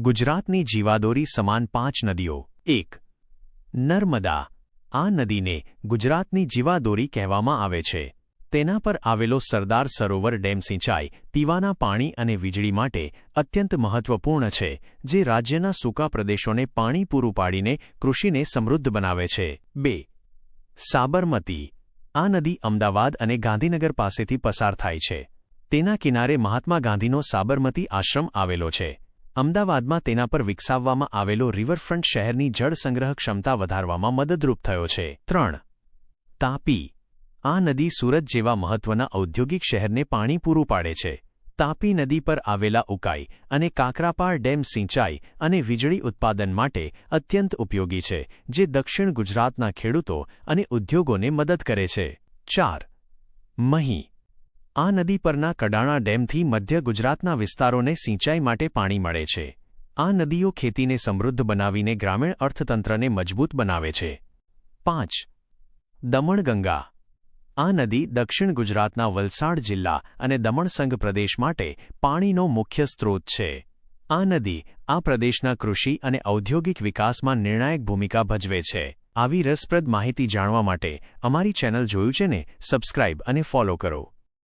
ગુજરાતની જીવાદોરી સમાન પાંચ નદીઓ. એક. નર્મદા. આ નદીને ગુજરાતની જીવાદોરી કહેવામાં આવે છે. તેના પર આવેલો સરદાર સરોવર ડેમ સિંચાઈ, પીવાના પાણી અને વીજળી માટે અત્યંત મહત્વપૂર્ણ છે, જે રાજ્યના સૂકા પ્રદેશોને પાણી પૂરું પાડીને કૃષિને સમૃદ્ધ બનાવે છે. બે. સાબરમતી. આ નદી અમદાવાદ અને ગાંધીનગર પાસેથી પસાર થાય છે. તેના કિનારે મહાત્મા ગાંધીનો સાબરમતી આશ્રમ આવેલો છે. અમદાવાદમાં તેના પર વિકસાવવામાં આવેલો રિવરફ્રન્ટ શહેરની જળ સંગ્રહ ક્ષમતા વધારવામાં મદદરૂપ થયો છે. ત્રણ. તાપી. આ નદી સુરત જેવા મહત્વના ઔદ્યોગિક શહેરને પાણી પૂરું પાડે છે. તાપી નદી પર આવેલા ઉકાઈ અને કાકરાપાર ડેમ સિંચાઈ અને વીજળી ઉત્પાદન માટે અત્યંત ઉપયોગી છે, જે દક્ષિણ ગુજરાતના ખેડૂતો અને ઉદ્યોગોને મદદ કરે છે. ચાર. મહી. આ નદી પરના કડાણા ડેમથી મધ્ય ગુજરાતના વિસ્તારોને સિંચાઈ માટે પાણી મળે છે. આ નદીઓ ખેતીને સમૃદ્ધ બનાવીને ગ્રામીણ અર્થતંત્રને મજબૂત બનાવે છે. પાંચ. દમણગંગા. આ નદી દક્ષિણ ગુજરાતના વલસાડ જિલ્લા અને દમણસંઘ પ્રદેશ માટે પાણીનો મુખ્ય સ્ત્રોત છે. આ નદી આ પ્રદેશના કૃષિ અને ઔદ્યોગિક વિકાસમાં નિર્ણાયક ભૂમિકા ભજવે છે. આવી રસપ્રદ માહિતી જાણવા માટે અમારી ચેનલ જોયું છે ને, સબસ્ક્રાઇબ અને ફોલો કરો.